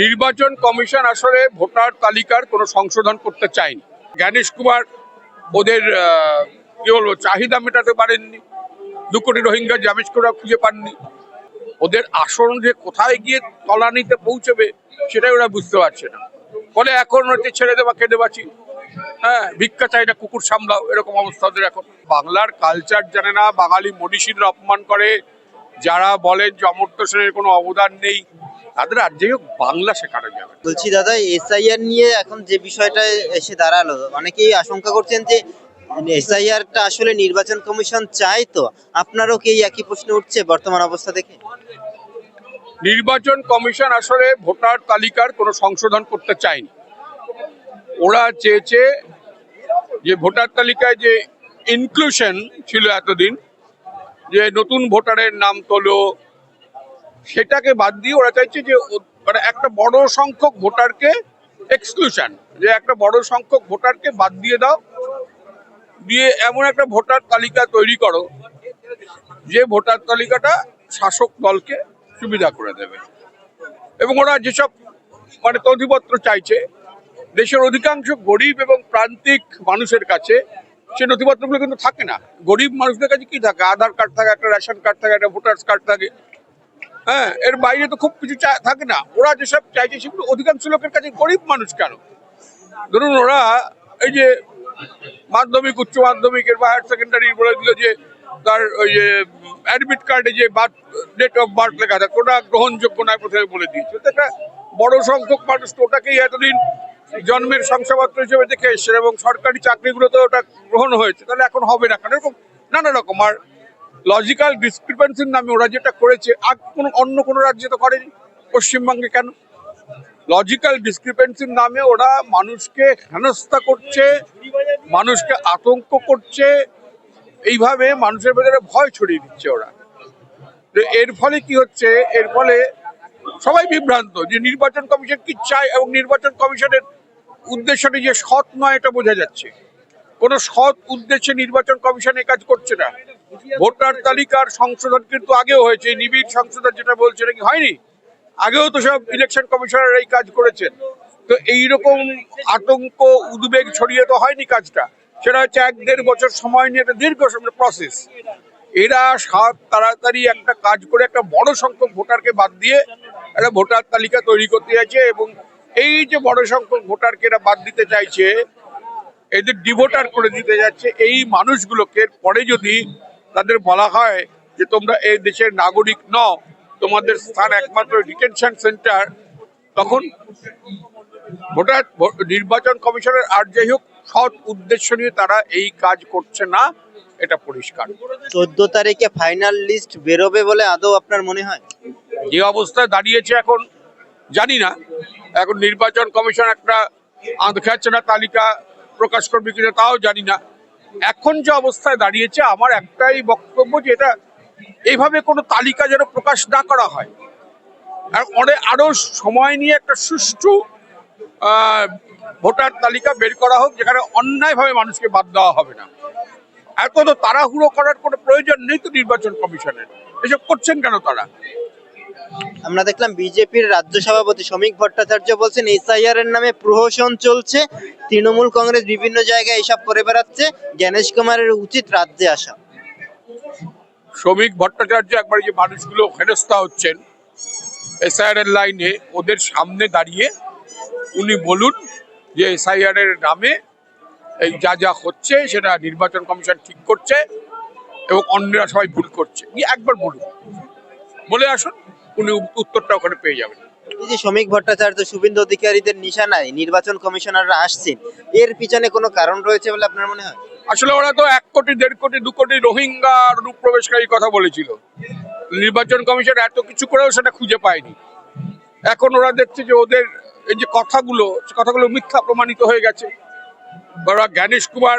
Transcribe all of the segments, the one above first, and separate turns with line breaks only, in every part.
নির্বাচন কমিশন আসলে ভোটার তালিকার কোনো সংশোধন করতে চায়নি। জ্ঞানেশ কুমার ওদের কি বলব, চাহিদা মেটাতে পারেননি। দু কোটি রোহিঙ্গা জামিজ করা খুঁজে পাননি। ওদের আসন যে কোথায় গিয়ে তলানিতে পৌঁছবে সেটাই ওরা বুঝতে পারছে না। ফলে এখন হচ্ছে ছেড়ে দেওয়া কেঁদে বাঁচি। হ্যাঁ ভিক্ষা চাই না, কুকুর সামলাও, এরকম অবস্থা ওদের এখন। বাংলার কালচার জানে না, বাঙালি মনীষীরা অপমান করে। যারা বলেন যে অমর্ত্য সেনের কোনো অবদান নেই তাদের আর যাই হোক বাংলা শেখানো যাবে।
বলছি দাদা এসআইআর নিয়ে এখন যে বিষয়টা এসে দাঁড়াল অনেকেই আশঙ্কা করছেন যে এসআইআরটা আসলে নির্বাচন কমিশন চায় তো আপনারও কি একই প্রশ্ন উঠছে বর্তমান অবস্থা দেখে?
নির্বাচন কমিশন আসলে ভোটার তালিকার কোনো সংশোধন করতে চায়নি। ওরা চেয়েছে যে ভোটার তালিকায় যে ইনক্লুশন ছিল এতদিন যে নতুন ভোটারের নাম তোলো সেটাকে বাদ দিয়ে ওরা চাইছে যে মানে একটা বড় সংখ্যক ভোটারকে এক্সক্লুশন যে একটা বড় সংখ্যক ভোটারকে বাদ দিয়ে দাও, দিয়ে এমন একটা ভোটার তালিকা তৈরি করো, যে ভোটার তালিকাটা শাসক দলকে সুবিধা করে দেবে। এবং ওরা যেসব মানে নথিপত্র চাইছে, দেশের অধিকাংশ গরিব এবং প্রান্তিক মানুষের কাছে সে নথিপত্রগুলো কিন্তু থাকে না। গরিব মানুষদের কাছে কি থাকে? আধার কার্ড থাকে, একটা রেশন কার্ড থাকে, একটা ভোটার্স কার্ড থাকে। হ্যাঁ এর বাইরে তো খুব কিছু থাকে না। ওরা যেসব চাইছে সেগুলো অধিকাংশ লোকের কাছে গরিব মানুষ কেন? ধরুন ওরা এই যে মাধ্যমিক, উচ্চ মাধ্যমিকের বা হায়ার সেকেন্ডারি বলে দিল যে তার ওই যে অ্যাডমিট কার্ডে যে বার্থ ডেট অফ বার্থ লেখা থাকে, ওটা গ্রহণযোগ্য নয় প্রথমে বলে দিয়েছে। তো একটা বড় সংখ্যক মানুষ তো ওটাকেই এতদিন জন্মের শংসাপত্র হিসেবে দেখে এসছে এবং সরকারি চাকরিগুলোতে ওটা গ্রহণ হয়েছে। তাহলে এখন হবে না কারণ এরকম নানা রকম। আর লজিক্যাল ডিসক্রিপেন্সির নামে ওরা যেটা করেছে, আর কোনো অন্য কোনো রাজ্যে তো করেনি, পশ্চিমবঙ্গে কেন? লজিক্যাল ডিসক্রিপেন্সির নামে ওরা মানুষকে হেনস্থা করছে, মানুষকে আতঙ্ক করছে, এইভাবে মানুষের ভেতরে ভয় ছড়িয়ে দিচ্ছে ওরা। এর ফলে কি হচ্ছে? এর ফলে সবাই বিভ্রান্ত যে নির্বাচন কমিশন কি চায় এবং নির্বাচন কমিশনের উদ্দেশ্যটি যে সৎ নয়, এটা বোঝা যাচ্ছে। কোনো সৎ উদ্দেশ্যে নির্বাচন কমিশন এই কাজ করছে না। ভোটার তালিকার সংশোধন কিন্তু আগেও হয়েছে নিবিড় সংশোধন যেটা বলছে নাকি হয়নি? আগেও তো সব ইলেকশন কমিশনার এই কাজ করেছেন। তো এইরকম আতঙ্ক, উদ্বেগ ছড়িয়ে তো হয়নি কাজটা। সেটা হচ্ছে এক দেড় বছর সময় নিয়ে একটা দীর্ঘ প্রসেস এরা সাত তাড়াতাড়ি একটা কাজ করে একটা বড় সংখ্যক ভোটারকে বাদ দিয়ে একটা ভোটার তালিকা তৈরি করতে চাইছে এবং এই যে বড় সংখ্যক ভোটারকে এরা বাদ দিতে চাইছে, এদের ডিভোটার করে দিতে যাচ্ছে, এই মানুষগুলোকে পরে যদি তাদের বলা হয় যে তোমরা এই দেশের নাগরিক নও তোমাদের স্থান একমাত্র ডিটেনশন সেন্টার। তখন ভোটার নির্বাচন কমিশনের আর যাই হোক সৎ উদ্দেশ্য নিয়ে তারা এই কাজ করছে না এটা পরিষ্কার।
চোদ্দ তারিখে ফাইনাল লিস্ট বেরোবে বলে আদৌ আপনার মনে হয়?
যে অবস্থায় দাঁড়িয়েছে এখন জানি না। এখন নির্বাচন কমিশন একটা আধখাচনা তালিকা প্রকাশ করবে কিনা তাও জানি না। এখন যে অবস্থায় দাঁড়িয়েছে, আমার একটাই বক্তব্য যে এটা এইভাবে কোনো তালিকা যেন প্রকাশ না করা হয়। আর অনেক আরও সময় নিয়ে একটা সুষ্ঠু ভোটার তালিকা বের করা হোক, যেখানে অন্যায়ভাবে মানুষকে বাদ দেওয়া হবে না। এত তো তাড়াহুড়ো করার কোনো প্রয়োজন নেই তো নির্বাচন কমিশনের। এসব করছেন কেন তারা?
আমরা দেখলাম বিজেপির রাজ্য সভাপতি শ্রমিক ভট্টাচার্য বলছেন এসআইআর এর নামে প্রহসন চলছে। তৃণমূল কংগ্রেস বিভিন্ন জায়গায় এসব করে বেড়াচ্ছে। জ্ঞানেশ কুমারের উচিত রাজ্যে আসা।
শ্রমিক ভট্টাচার্য একবার যে মানুষগুলো হেনস্থা হচ্ছেন এসআইআর এর লাইনে ওদের সামনে দাঁড়িয়ে উনি বলুন যে এসআইআর এর নামে এই যা যা হচ্ছে, সেটা নির্বাচন কমিশন ঠিক করছে এবং অন্যরা সবাই ভুল করছে। একবার বলুন। বলে আসুন। উনি উত্তরটা ওখানে পেয়ে যাবেন।
এই যে শ্রমিক ভট্টাচার্য শুভেন্দু অধিকারীদের নিশানায় নির্বাচন কমিশনাররা আসছেন এর পিছনে কোনো কারণ রয়েছে বলে আপনার মনে হয়?
আসলে ওরা তো এক কোটি দেড় কোটি দু কোটি রোহিঙ্গা অনুপ্রবেশকারী কথা বলেছিল। নির্বাচন কমিশন এত কিছু করেও সেটা খুঁজে পায়নি। এখন ওরা দেখছে যে ওদের এই যে কথাগুলো সে কথাগুলো মিথ্যা প্রমাণিত হয়ে গেছে। ওরা জ্ঞানেশ কুমার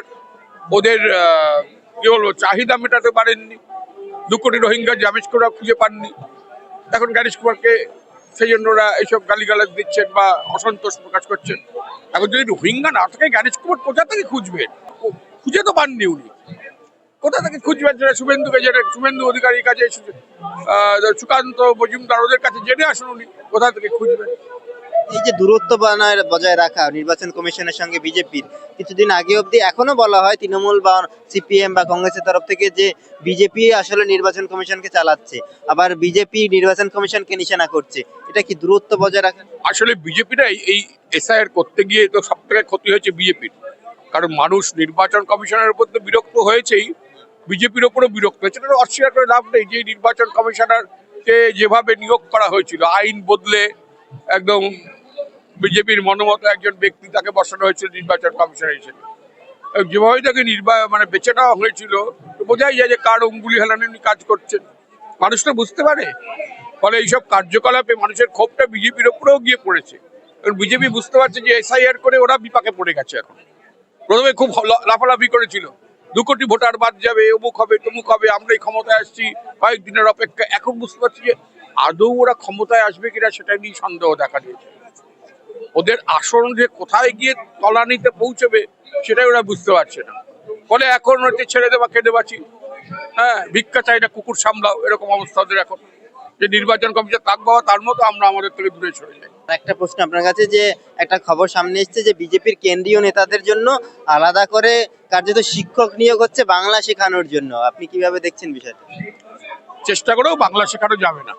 ওদের কি বলব চাহিদা মেটাতে পারেননি। দু কোটি রোহিঙ্গা জামিজ করা খুঁজে পাননি। এখন জ্ঞানেশ কুমারকে সেই জন্য ওরা এইসব গালিগালাজ দিচ্ছেন বা অসন্তোষ প্রকাশ করছেন। এখন যদি রোহিঙ্গা না থাকে, জ্ঞানেশ কুমার কোথা থেকে খুঁজবেন খুঁজে তো পাননি উনি। কোথা থেকে খুঁজবেন যেটা শুভেন্দুকে যেটা শুভেন্দু অধিকারীর কাছে সুকান্ত মজুমদার ওদের কাছে জেনে আসুন উনি, কোথা থেকে খুঁজবেন
এই যে দূরত্ব বানায়, বজায় রাখা, নির্বাচন কমিশনের সঙ্গে বিজেপির, কিছুদিন আগে অবধি এখনও বলা হয় তৃণমূল বা সিপিএম বা কংগ্রেসের তরফ থেকে যে বিজেপি আসলে নির্বাচন কমিশনকে চালাচ্ছে, আবার বিজেপি নির্বাচন কমিশনকে নিশানা করছে। এটা কি দূরত্ব বজায় রাখা?
আসলে বিজেপিরাই এই এসআইআর করতে গিয়ে তো সব থেকে ক্ষতি হয়েছে বিজেপির। কারণ মানুষ নির্বাচন কমিশনের উপর তো বিরক্ত হয়েছেই, বিজেপির ওপরও বিরক্ত হয়েছে। অস্বীকার করে লাভ নেই যে নির্বাচন কমিশনারকে যেভাবে নিয়োগ করা হয়েছিল, আইন বদলে একদম বিজেপির মনোমত একজন ব্যক্তি তাকে বসানো হয়েছিল নির্বাচন কমিশনার হিসেবে যেভাবে তাকে নির্বা মানে বেছে নেওয়া হয়েছিল বোঝাই যায় যে কার অঙ্গুলি হেলানো কাজ করছেন। মানুষ তো বুঝতে পারে। ফলে এইসব কার্যকলাপে মানুষের ক্ষোভটা বিজেপির ওপরেও গিয়ে পড়েছে। এবং বিজেপি বুঝতে পারছে যে এসআইআর করে ওরা বিপাকে পড়ে গেছে এখন। প্রথমে খুব লাফালাফি করেছিল। দু কোটি ভোটার বাদ যাবে, অমুক হবে, তমুক হবে আমরা এই ক্ষমতায় আসছি, কয়েকদিনের অপেক্ষা এখন বুঝতে পারছি যে আদৌ ওরা ক্ষমতায় আসবে কিনা সেটা নিয়ে সন্দেহ দেখা দিয়েছে। ওদের আসন যে কোথায় গিয়ে তলানিতে পৌঁছবে সেটাই ওরা বুঝতে পারছে না। ফলে এখন হচ্ছে ছেড়ে দেওয়া খেতে পাচ্ছি হ্যাঁ ভিক্ষা চাই না কুকুর সামলাও এরকম অবস্থা ওদের এখন। যে নির্বাচন কমিশন থাকব তার মতো আমরা আমাদের থেকে দূরে সরে যাই।
একটা প্রশ্ন আপনার কাছে যে একটা খবর সামনে এসেছে যে বিজেপির কেন্দ্রীয় নেতাদের জন্য আলাদা করে কার্যত শিক্ষক নিয়োগ হচ্ছে বাংলা শেখানোর জন্য। আপনি কীভাবে দেখছেন বিষয়টা?
চেষ্টা করেও বাংলা শেখানো যাবে না।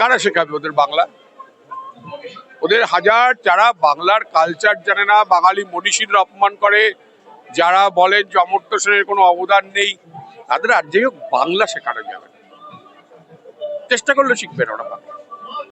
কারা শেখাবে ওদের বাংলা? ওদের হাজার যারা বাংলার কালচার জানে না, বাঙালি মনীষীদের অপমান করে, যারা বলেন যে অমর্ত্য সেনের কোনো অবদান নেই, তাদের আর যাই হোক বাংলা শেখানো যাবে চেষ্টা করলে শিখবে ওরা বাংলা।